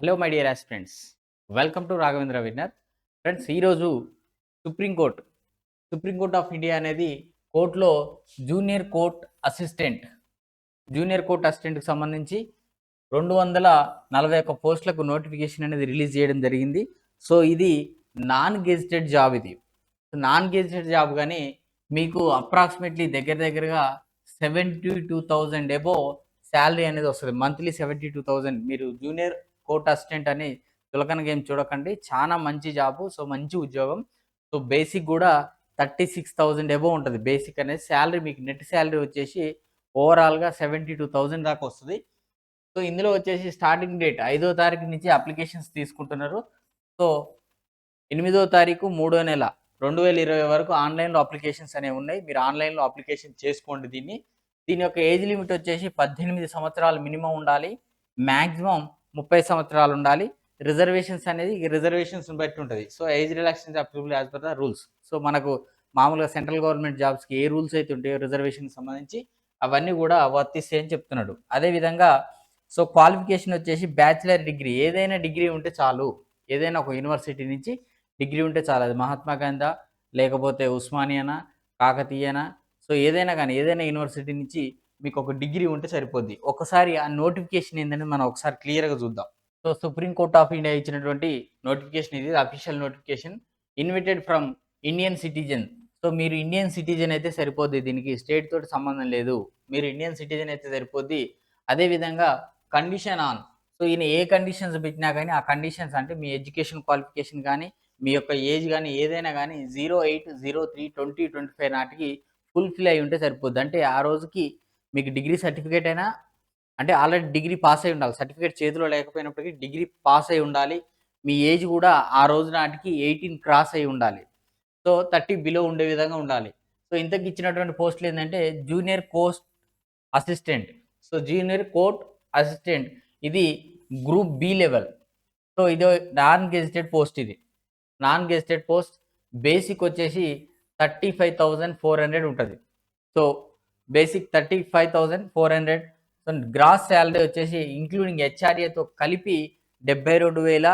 Hello my dear friends welcome to Raghavendra winner friends ఈరోజు supreme court supreme court of India అనేది కోర్టులో junior court assistant junior court అసిస్టెంట్కి సంబంధించి రెండు వందల నలభై ఒక్క పోస్టులకు నోటిఫికేషన్ అనేది రిలీజ్ చేయడం జరిగింది. సో ఇది నాన్ గెజిటెడ్ జాబ్ ఇది. నాన్ గెజిటెడ్ జాబ్ కానీ మీకు అప్రాక్సిమేట్లీ దగ్గర దగ్గరగా seventy two thousand above salary అనేది వస్తుంది. మంత్లీ సెవెంటీ టూ థౌజండ్ మీరు జూనియర్ కోర్ట్ అసిస్టెంట్ అని తులకన గేమ్ చూడకండి. చాలా మంచి జాబు సో మంచి ఉద్యోగం. సో బేసిక్ కూడా థర్టీ సిక్స్ థౌజండ్ ఎబో ఉంటుంది. బేసిక్ అనేది శాలరీ మీకు నెట్ శాలరీ వచ్చేసి ఓవరాల్గా సెవెంటీ టూ థౌజండ్ దాకా వస్తుంది. సో ఇందులో వచ్చేసి స్టార్టింగ్ డేట్ ఐదో తారీఖు నుంచి అప్లికేషన్స్ తీసుకుంటున్నారు. సో ఎనిమిదో తారీఖు మూడో నెల రెండు వేల ఇరవై వరకు ఆన్లైన్లో అప్లికేషన్స్ అనేవి ఉన్నాయి. మీరు ఆన్లైన్లో అప్లికేషన్ చేసుకోండి దీన్ని. దీని యొక్క ఏజ్ లిమిట్ వచ్చేసి పద్దెనిమిది సంవత్సరాలు మినిమం ఉండాలి. మ్యాక్సిమం ముప్పై సంవత్సరాలు ఉండాలి. రిజర్వేషన్స్ అనేది రిజర్వేషన్స్ బట్టి ఉంటుంది. So age relaxation applicable as per the rules so మనకు మామూలుగా సెంట్రల్ గవర్నమెంట్ జాబ్స్కి ఏ రూల్స్ అయితే ఉంటాయో రిజర్వేషన్ సంబంధించి అవన్నీ కూడా వర్తిస్తాయి అని చెప్తున్నాడు. అదేవిధంగా సో క్వాలిఫికేషన్ వచ్చేసి బ్యాచిలర్ డిగ్రీ ఏదైనా డిగ్రీ ఉంటే చాలు. ఏదైనా ఒక యూనివర్సిటీ నుంచి డిగ్రీ ఉంటే చాలు. అది మహాత్మా గాంధీ లేకపోతే ఉస్మానియానా కాకతీయనా? సో ఏదైనా కానీ ఏదైనా యూనివర్సిటీ నుంచి మీకు ఒక డిగ్రీ ఉంటే సరిపోద్ది. ఒకసారి ఆ నోటిఫికేషన్ ఏంటంటే మనం ఒకసారి క్లియర్గా చూద్దాం. So supreme court of India ఇచ్చినటువంటి నోటిఫికేషన్ ఇది official notification. Invited from Indian citizen. So మీరు ఇండియన్ సిటిజన్ అయితే సరిపోద్ది. దీనికి స్టేట్ తోటి సంబంధం లేదు. మీరు ఇండియన్ సిటిజన్ అయితే సరిపోద్ది. అదేవిధంగా కండిషన్ ఆన్. సో ఈయన ఏ కండిషన్స్ పెట్టినా కానీ ఆ కండిషన్స్ అంటే మీ ఎడ్యుకేషన్ క్వాలిఫికేషన్ కానీ మీ యొక్క ఏజ్ కానీ ఏదైనా కానీ zero eight zero three twenty twenty five నాటికి ఫుల్ఫిల్ అయి ఉంటే సరిపోద్ది. అంటే ఆ రోజుకి మీకు డిగ్రీ సర్టిఫికేట్ అయినా అంటే ఆల్రెడీ డిగ్రీ పాస్ అయి ఉండాలి. సర్టిఫికేట్ చేతిలో లేకపోయినప్పటికీ డిగ్రీ పాస్ అయి ఉండాలి. మీ ఏజ్ కూడా ఆ రోజు నాటికి ఎయిటీన్ క్రాస్ అయి ఉండాలి. సో థర్టీ బిలో ఉండే విధంగా ఉండాలి. సో ఇంతకు ఇచ్చినటువంటి పోస్టులు ఏంటంటే junior court assistant. So junior court assistant. ఇది గ్రూప్ బి లెవెల్. సో ఇది నాన్ గెజిటెడ్ పోస్ట్ ఇది. నాన్ గెజిటెడ్ పోస్ట్ బేసిక్ వచ్చేసి thirty five thousand four hundred ఉంటుంది. So basic thirty five thousand four hundred. So gross salary వచ్చేసి including హెచ్ఆర్ఏతో కలిపి డెబ్బై రెండు వేల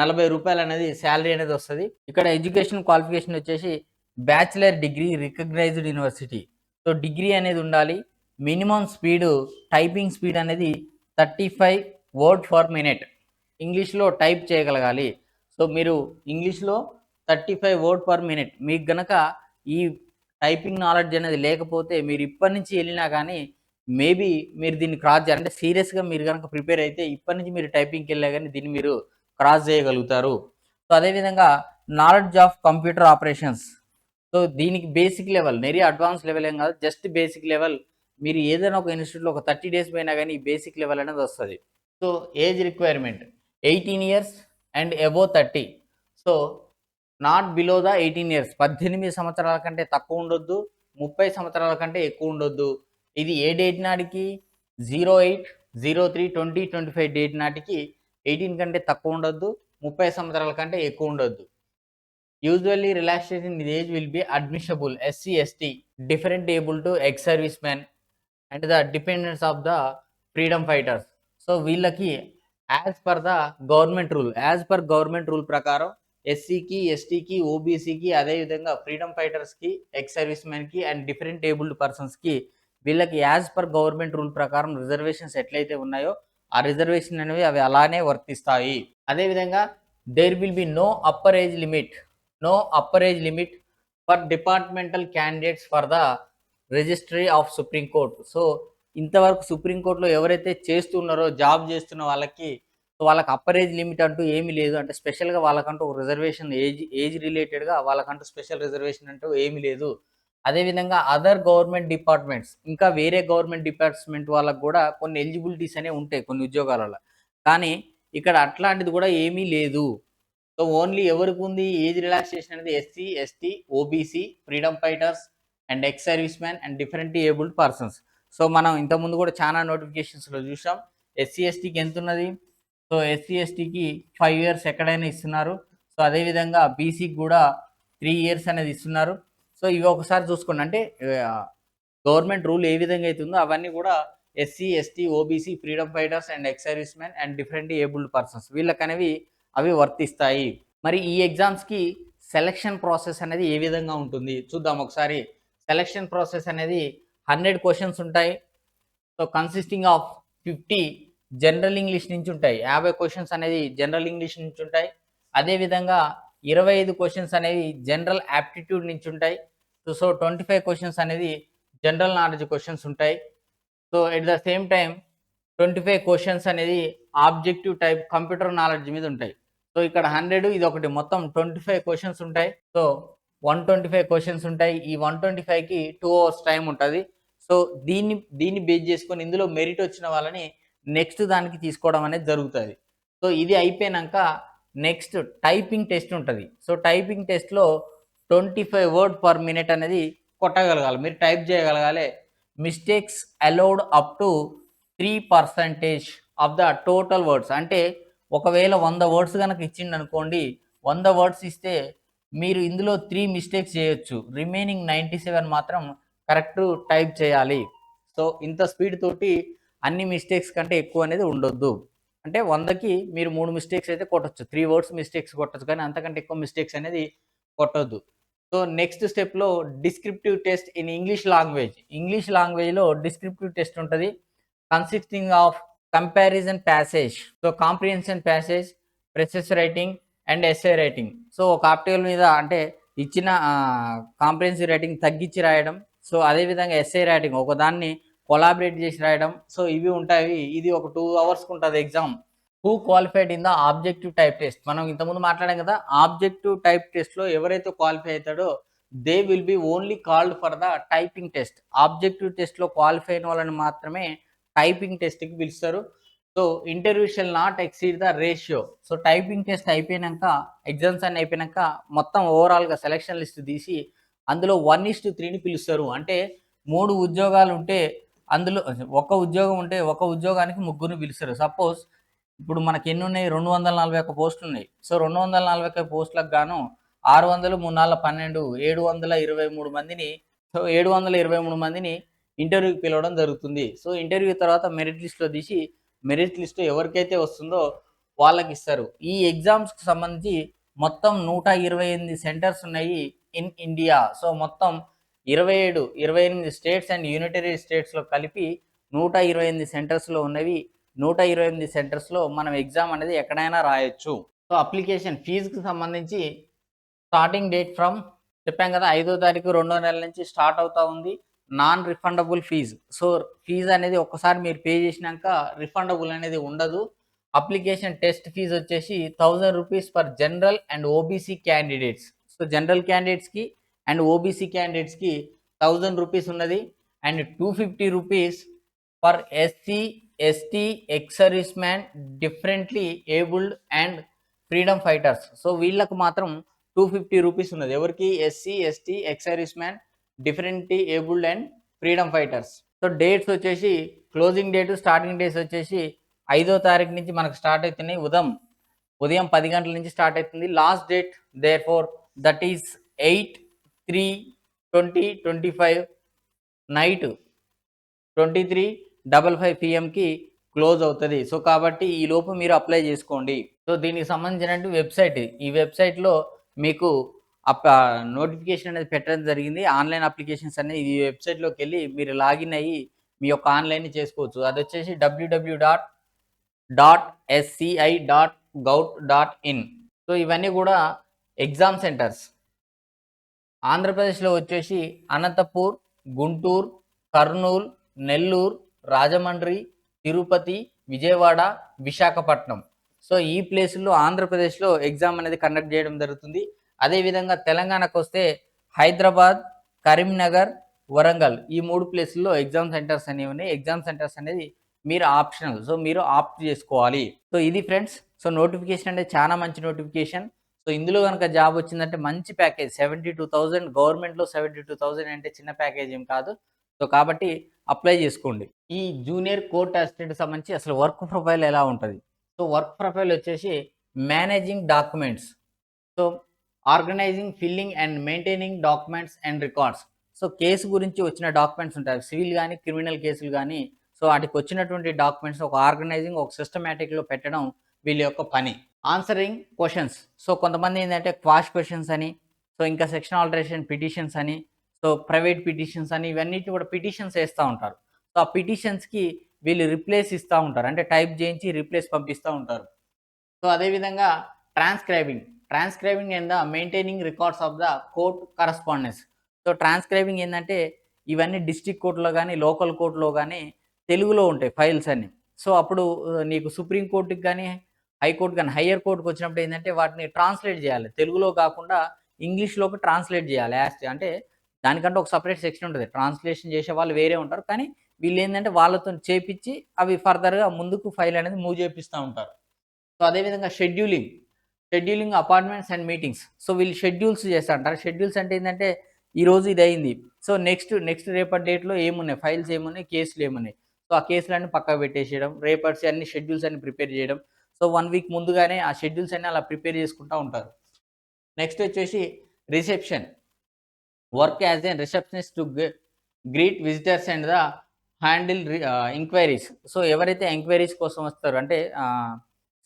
నలభై రూపాయలు అనేది శాలరీ అనేది వస్తుంది. ఇక్కడ ఎడ్యుకేషన్ క్వాలిఫికేషన్ వచ్చేసి bachelor degree recognised university. So degree అనేది ఉండాలి. మినిమం స్పీడ్ టైపింగ్ స్పీడ్ అనేది thirty five word for minute. ఇంగ్లీష్లో టైప్ చేయగలగాలి. సో మీరు ఇంగ్లీష్లో thirty five word per minute. మీకు గనక ఈ టైపింగ్ నాలెడ్జ్ అనేది లేకపోతే మీరు ఇప్పటి నుంచి వెళ్ళినా కానీ మేబీ మీరు దీన్ని క్రాస్ చేయాలి. అంటే సీరియస్గా మీరు కనుక ప్రిపేర్ అయితే ఇప్పటి నుంచి మీరు టైపింగ్కి వెళ్ళా కానీ దీన్ని మీరు క్రాస్ చేయగలుగుతారు. సో అదేవిధంగా knowledge of computer operations. So దీనికి బేసిక్ లెవెల్ నెరీ అడ్వాన్స్ లెవెల్ ఏం కాదు జస్ట్ బేసిక్ లెవెల్. మీరు ఏదైనా ఒక ఇన్స్టిట్యూట్లో ఒక థర్టీ డేస్ పోయినా కానీ ఈ బేసిక్ లెవెల్ అనేది వస్తుంది. So age requirement eighteen years and above thirty. So not below the eighteen years. పద్దెనిమిది సంవత్సరాల కంటే తక్కువ ఉండొద్దు ముప్పై సంవత్సరాల కంటే ఎక్కువ ఉండొద్దు. ఇది ఏ డేట్ నాటికి? Zero eight zero three twenty twenty five date నాటికి ఎయిటీన్ కంటే తక్కువ ఉండొద్దు ముప్పై సంవత్సరాల కంటే ఎక్కువ ఉండొద్దు. Usually relaxation age will be admissible. SC ST different able to ex service man and the dependence of the freedom fighters. So వీళ్ళకి as per the government rule as per government rule ప్రకారం ఎస్సీకి ఎస్టీకి ఓబీసీకి అదేవిధంగా freedom ఫైటర్స్కి ex service మ్యాన్కి and different abled పర్సన్స్కి వీళ్ళకి యాజ్ పర్ గవర్నమెంట్ రూల్ ప్రకారం రిజర్వేషన్స్ ఎట్లయితే ఉన్నాయో ఆ రిజర్వేషన్ అనేవి అవి అలానే వర్తిస్తాయి. అదేవిధంగా there will be no upper age limit no upper age limit for departmental candidates for the registry of supreme court so ఇంతవరకు సుప్రీంకోర్టులో ఎవరైతే చేస్తున్నారో జాబ్ చేస్తున్న వాళ్ళకి వాళ్ళకి అప్పర్ ఏజ్ లిమిట్ అంటూ ఏమీ లేదు. అంటే స్పెషల్గా వాళ్ళకంటూ ఒక రిజర్వేషన్ ఏజ్ ఏజ్ రిలేటెడ్గా వాళ్ళకంటూ స్పెషల్ రిజర్వేషన్ అంటూ ఏమీ లేదు. అదేవిధంగా అదర్ గవర్నమెంట్ డిపార్ట్మెంట్స్ ఇంకా వేరే గవర్నమెంట్ డిపార్ట్మెంట్ వాళ్ళకు కూడా కొన్ని ఎలిజిబిలిటీస్ అనేవి ఉంటాయి కొన్ని ఉద్యోగాలలో. కానీ ఇక్కడ అట్లాంటిది కూడా ఏమీ లేదు. సో ఓన్లీ ఎవరికి ఉంది? ఏజ్ రిలాక్సేషన్ అనేది SC ST OBC freedom fighters and ex service man and different abled persons so మనం ఇంతకుముందు కూడా చాలా నోటిఫికేషన్స్లో చూసాం. ఎస్సీ ఎస్టీకి ఎంత ఉన్నది? సో ఎస్సీ ఎస్టీకి ఫైవ్ ఇయర్స్ ఎక్కడైనా ఇస్తున్నారు. సో అదేవిధంగా బీసీకి కూడా త్రీ ఇయర్స్ అనేది ఇస్తున్నారు. సో ఇవి ఒకసారి చూసుకోండి. అంటే గవర్నమెంట్ రూల్ ఏ విధంగా అవుతుందో అవన్నీ కూడా SC ST OBC freedom fighters and ex service men and different abled persons వీళ్ళకనేవి అవి వర్తిస్తాయి. మరి ఈ ఎగ్జామ్స్కి సెలక్షన్ ప్రాసెస్ అనేది ఏ విధంగా ఉంటుంది? చూద్దాం ఒకసారి. సెలక్షన్ ప్రాసెస్ అనేది హండ్రెడ్ క్వశ్చన్స్ ఉంటాయి. So consisting of fifty general English నుంచి ఉంటాయి. యాభై క్వశ్చన్స్ అనేది జనరల్ ఇంగ్లీష్ నుంచి ఉంటాయి. అదేవిధంగా ఇరవై ఐదు క్వశ్చన్స్ అనేవి జనరల్ యాప్టిట్యూడ్ నుంచి ఉంటాయి. So so twenty five questions అనేది జనరల్ నాలెడ్జ్ క్వశ్చన్స్ ఉంటాయి. So at the same time twenty five questions అనేది ఆబ్జెక్టివ్ టైప్ కంప్యూటర్ నాలెడ్జ్ మీద ఉంటాయి. సో ఇక్కడ హండ్రెడ్ ఇది ఒకటి. మొత్తం ట్వంటీ ఫైవ్ క్వశ్చన్స్ ఉంటాయి. So one twenty five questions ఉంటాయి. ఈ వన్ ట్వంటీ ఫైవ్కి టూ అవర్స్ టైం ఉంటుంది. సో దీన్ని దీన్ని బేస్ చేసుకొని ఇందులో మెరిట్ వచ్చిన వాళ్ళని నెక్స్ట్ దానికి తీసుకోవడం అనేది జరుగుతుంది. సో ఇది అయిపోయినాక నెక్స్ట్ టైపింగ్ టెస్ట్ ఉంటుంది. సో టైపింగ్ టెస్ట్లో twenty five word per minute అనేది కొట్టగలగాలి. మీరు టైప్ చేయగలగాలి. Mistakes allowed up to three percentage of the total words. అంటే ఒకవేళ వంద వర్డ్స్ కనుక ఇచ్చిండు అనుకోండి వంద వర్డ్స్ ఇస్తే మీరు ఇందులో త్రీ మిస్టేక్స్ చేయొచ్చు. రిమైనింగ్ నైంటీ సెవెన్ మాత్రం కరెక్ట్ టైప్ చేయాలి. సో ఇంత స్పీడ్ తోటి అన్ని మిస్టేక్స్ కంటే ఎక్కువ అనేది ఉండొద్దు. అంటే వందకి మీరు మూడు మిస్టేక్స్ అయితే కొట్టచ్చు. త్రీ వర్డ్స్ మిస్టేక్స్ కొట్టచ్చు కానీ అంతకంటే ఎక్కువ మిస్టేక్స్ అనేది కొట్టొద్దు. సో నెక్స్ట్ స్టెప్లో descriptive test in English language English లాంగ్వేజ్లో డిస్క్రిప్టివ్ టెస్ట్ ఉంటుంది. Consisting of comparison passage so comprehension passage precis writing and essay writing so ఒక ఆప్టికల్ మీద అంటే ఇచ్చిన కాంప్రిహెన్సివ్ రైటింగ్ తగ్గించి రాయడం. సో అదేవిధంగా ఎస్ఏ రైటింగ్ ఒకదాన్ని కొలాబరేట్ చేసి రాయడం. సో ఇవి ఉంటాయి. ఇది ఒక టూ అవర్స్కి ఉంటుంది exam who qualified in the objective type test మనం ఇంతకుముందు మాట్లాడాం కదా ఆబ్జెక్టివ్ టైప్ టెస్ట్లో ఎవరైతే క్వాలిఫై అవుతాడో they will be only called for the typing test objective టెస్ట్లో క్వాలిఫై అయిన వాళ్ళని మాత్రమే టైపింగ్ టెస్ట్కి పిలుస్తారు. So interview shall not exceed the ratio so typing test అయిపోయినాక ఎగ్జామ్స్ అన్ని అయిపోయినాక మొత్తం ఓవరాల్గా సెలక్షన్ లిస్ట్ తీసి అందులో వన్ ఇస్ టు త్రీని పిలుస్తారు. అంటే మూడు ఉద్యోగాలు ఉంటే అందులో ఒక ఉద్యోగం ఉంటే ఒక ఉద్యోగానికి ముగ్గురిని పిలుస్తారు. సపోజ్ ఇప్పుడు మనకి ఎన్ని ఉన్నాయి? రెండు వందల నలభై ఒక్క పోస్టులు ఉన్నాయి. సో రెండు వందల నలభై ఒక్క పోస్టులకు గాను ఆరు వందలు మూడు నాలుగు పన్నెండు ఏడు వందల ఇరవై మూడు మందిని సో ఏడు వందల ఇరవై మూడు మందిని ఇంటర్వ్యూకి పిలవడం జరుగుతుంది. సో ఇంటర్వ్యూ తర్వాత మెరిట్ లిస్ట్లో తీసి మెరిట్ లిస్ట్ ఎవరికైతే వస్తుందో వాళ్ళకి ఇస్తారు. ఈ ఎగ్జామ్స్కి సంబంధించి మొత్తం నూట ఇరవై ఎనిమిది సెంటర్స్ ఉన్నాయి ఇన్ ఇండియా. సో మొత్తం ఇరవై ఏడు ఇరవై ఎనిమిది స్టేట్స్ అండ్ యూనిటరీ స్టేట్స్లో కలిపి నూట ఇరవై ఎనిమిది సెంటర్స్లో ఉన్నవి. నూట ఇరవై ఎనిమిది సెంటర్స్లో మనం ఎగ్జామ్ అనేది ఎక్కడైనా రాయొచ్చు. సో అప్లికేషన్ ఫీజుకి సంబంధించి స్టార్టింగ్ డేట్ ఫ్రమ్ చెప్పాం కదా ఐదో తారీఖు రెండో నెల నుంచి స్టార్ట్ అవుతా ఉంది. Non refundable fee. So fee అనేది ఒక్కసారి మీరు పే చేసినాక రిఫండబుల్ అనేది ఉండదు. అప్లికేషన్ టెస్ట్ ఫీజు వచ్చేసి thousand rupees for general and OBC candidates. So general క్యాండిడేట్స్కి అండ్ ఓబీసీ క్యాండిడేట్స్కి థౌజండ్ రూపీస్ ఉన్నది. And two fifty rupees for SC ST ex service man differently abled and freedom fighters. So వీళ్ళకు మాత్రం two fifty rupees ఉన్నది. ఎవరికి? SC ST ex service man differently abled and freedom fighters. So dates వచ్చేసి closing date starting dates వచ్చేసి ఐదో తారీఖు నుంచి మనకు స్టార్ట్ అవుతున్నాయి. ఉదయం ఉదయం పది గంటల నుంచి స్టార్ట్ అవుతుంది. Last date therefore that is eight three twenty twenty five night twenty three double five పిఎంకి close అవుతుంది. సో కాబట్టి ఈ లోపు మీరు అప్లై చేసుకోండి. సో దీనికి సంబంధించిన వెబ్సైట్ ఈ వెబ్సైట్లో మీకు అప్ నోటిఫికేషన్ అనేది పెట్టడం జరిగింది. ఆన్లైన్ అప్లికేషన్స్ అనేది ఈ వెబ్సైట్లోకి వెళ్ళి మీరు లాగిన్ అయ్యి మీ యొక్క ఆన్లైన్ చేసుకోవచ్చు. అది వచ్చేసి WWW dot dot SCI dot gov dot in so ఇవన్నీ కూడా ఎగ్జామ్ సెంటర్స్ ఆంధ్రప్రదేశ్లో వచ్చేసి అనంతపూర్ గుంటూరు కర్నూలు నెల్లూరు రాజమండ్రి తిరుపతి విజయవాడ విశాఖపట్నం. సో ఈ ప్లేసుల్లో ఆంధ్రప్రదేశ్లో ఎగ్జామ్ అనేది కండక్ట్ చేయడం జరుగుతుంది. అదేవిధంగా తెలంగాణకు వస్తే హైదరాబాద్ కరీంనగర్ వరంగల్ ఈ మూడు ప్లేసుల్లో ఎగ్జామ్ సెంటర్స్ అనేవి ఉన్నాయి. ఎగ్జామ్ సెంటర్స్ అనేది మీరు ఆప్షనల్ సో మీరు ఆప్ట్ చేసుకోవాలి. సో ఇది ఫ్రెండ్స్ సో నోటిఫికేషన్ అంటే చాలా మంచి నోటిఫికేషన్. సో ఇందులో కనుక జాబ్ వచ్చిందంటే మంచి ప్యాకేజ్ సెవెంటీ టూ థౌజండ్ గవర్నమెంట్లో సెవెంటీ టూ థౌజండ్ అంటే చిన్న ప్యాకేజ్ ఏం కాదు. సో కాబట్టి అప్లై చేసుకోండి. ఈ జూనియర్ కోర్ట్ అసిస్టెంట్ సంబంధించి అసలు వర్క్ ప్రొఫైల్ ఎలా ఉంటుంది? సో వర్క్ ప్రొఫైల్ వచ్చేసి managing documents. So organizing filling and maintaining documents and records. So case గురించి వచ్చిన డాక్యుమెంట్స్ ఉంటాయి. సివిల్ కానీ క్రిమినల్ కేసులు కానీ సో వాటికి వచ్చినటువంటి డాక్యుమెంట్స్ ఒక ఆర్గనైజింగ్ ఒక సిస్టమేటిక్లో పెట్టడం వీళ్ళ యొక్క పని. ఆన్సరింగ్ క్వశ్చన్స్ సో కొంతమంది ఏంటంటే క్వాష్ క్వశ్చన్స్ అని సో ఇంకా సెక్షన్ ఆల్టరేషన్ పిటిషన్స్ అని సో ప్రైవేట్ పిటిషన్స్ అని ఇవన్నీ కూడా పిటిషన్స్ వేస్తూ ఉంటారు. సో ఆ పిటిషన్స్కి వీళ్ళు రిప్లేస్ ఇస్తూ ఉంటారు. అంటే టైప్ చేయించి రిప్లేస్ పంపిస్తూ ఉంటారు. సో అదేవిధంగా transcribing transcribing and the maintaining records of the court correspondence so transcribing ఏంటంటే ఇవన్నీ డిస్ట్రిక్ట్ కోర్టులో కానీ లోకల్ కోర్టులో కానీ తెలుగులో ఉంటాయి ఫైల్స్ అన్నీ. సో అప్పుడు నీకు సుప్రీం కోర్టుకి కానీ హైకోర్టు కానీ హయ్యర్ కోర్టుకు వచ్చినప్పుడు ఏంటంటే వాటిని ట్రాన్స్లేట్ చేయాలి. తెలుగులో కాకుండా ఇంగ్లీష్లోకి ట్రాన్స్లేట్ చేయాలి. యాస్ అంటే దానికంటే ఒక సపరేట్ సెక్షన్ ఉంటుంది. ట్రాన్స్లేషన్ చేసే వాళ్ళు వేరే ఉంటారు. కానీ వీళ్ళు ఏంటంటే వాళ్ళతో చేపించి అవి ఫర్దర్గా ముందుకు ఫైల్ అనేది మూవ్ చేపిస్తూ ఉంటారు. సో అదేవిధంగా scheduling. Scheduling apartments and meetings. So వీళ్ళు షెడ్యూల్స్ చేస్తూ ఉంటారు. షెడ్యూల్స్ అంటే ఏంటంటే ఈరోజు ఇది అయింది. సో నెక్స్ట్ నెక్స్ట్ రేపటి డేట్లో ఏమున్నాయి? ఫైల్స్ ఏమున్నాయి? కేసులు ఏమున్నాయి? సో ఆ కేసులన్నీ పక్కకు పెట్టేసేయడం రేపటి అన్ని షెడ్యూల్స్ అన్ని ప్రిపేర్ చేయడం సో వన్ వీక్ ముందుగానే ఆ షెడ్యూల్స్ అన్ని అలా ప్రిపేర్ చేసుకుంటూ ఉంటారు. నెక్స్ట్ వచ్చేసి reception. Work as an receptionist to greet visitors and the handle enquiries. So ఎవరైతే ఎంక్వైరీస్ కోసం వస్తారో అంటే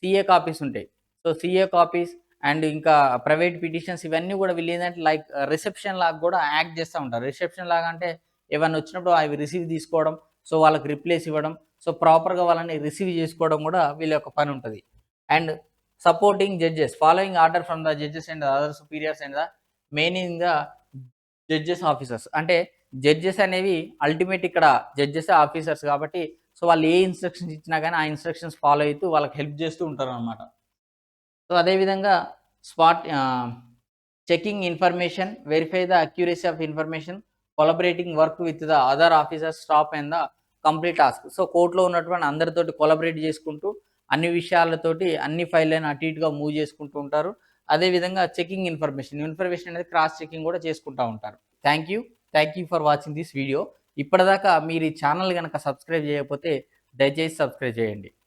సిఏ కాపీస్ ఉంటాయి. సో సిఏ కాపీస్ అండ్ ఇంకా ప్రైవేట్ పిటిషన్స్ ఇవన్నీ కూడా వీళ్ళు ఏంటంటే లైక్ రిసెప్షన్ లాగా కూడా యాక్ట్ చేస్తూ ఉంటారు. రిసెప్షన్ లాగా అంటే ఏమన్నా వచ్చినప్పుడు అవి రిసీవ్ తీసుకోవడం సో వాళ్ళకి రిప్లేస్ ఇవ్వడం సో ప్రాపర్గా వాళ్ళని రిసీవ్ చేసుకోవడం కూడా వీళ్ళ యొక్క పని ఉంటుంది. And supporting judges following order from the judges and other superiors and the main in the judges officers. అంటే జడ్జెస్ అనేవి అల్టిమేట్ ఇక్కడ జడ్జెస్ ఆఫీసర్స్ కాబట్టి సో వాళ్ళు ఏ ఇన్స్ట్రక్షన్స్ ఇచ్చినా కానీ ఆ ఇన్స్ట్రక్షన్స్ ఫాలో అవుతూ వాళ్ళకి హెల్ప్ చేస్తూ ఉంటారు అనమాట సో అదేవిధంగా spot checking information verify the accuracy of information collaborating work with the other officers staff and the complete task. So కోర్టులో ఉన్నటువంటి అందరితోటి కొలబరేట్ చేసుకుంటూ అన్ని విషయాలతోటి అన్ని ఫైళ్ళని అటు ఇటుగా మూవ్ చేసుకుంటూ ఉంటారు. అదేవిధంగా చెకింగ్ ఇన్ఫర్మేషన్. ఇన్ఫర్మేషన్ అనేది క్రాస్ చెకింగ్ కూడా చేసుకుంటూ ఉంటారు. Thank you. Thank you for watching this video. ఇప్పటిదాకా మీరు ఈ ఛానల్ కనుక సబ్స్క్రైబ్ చేయకపోతే దయచేసి సబ్స్క్రైబ్ చేయండి.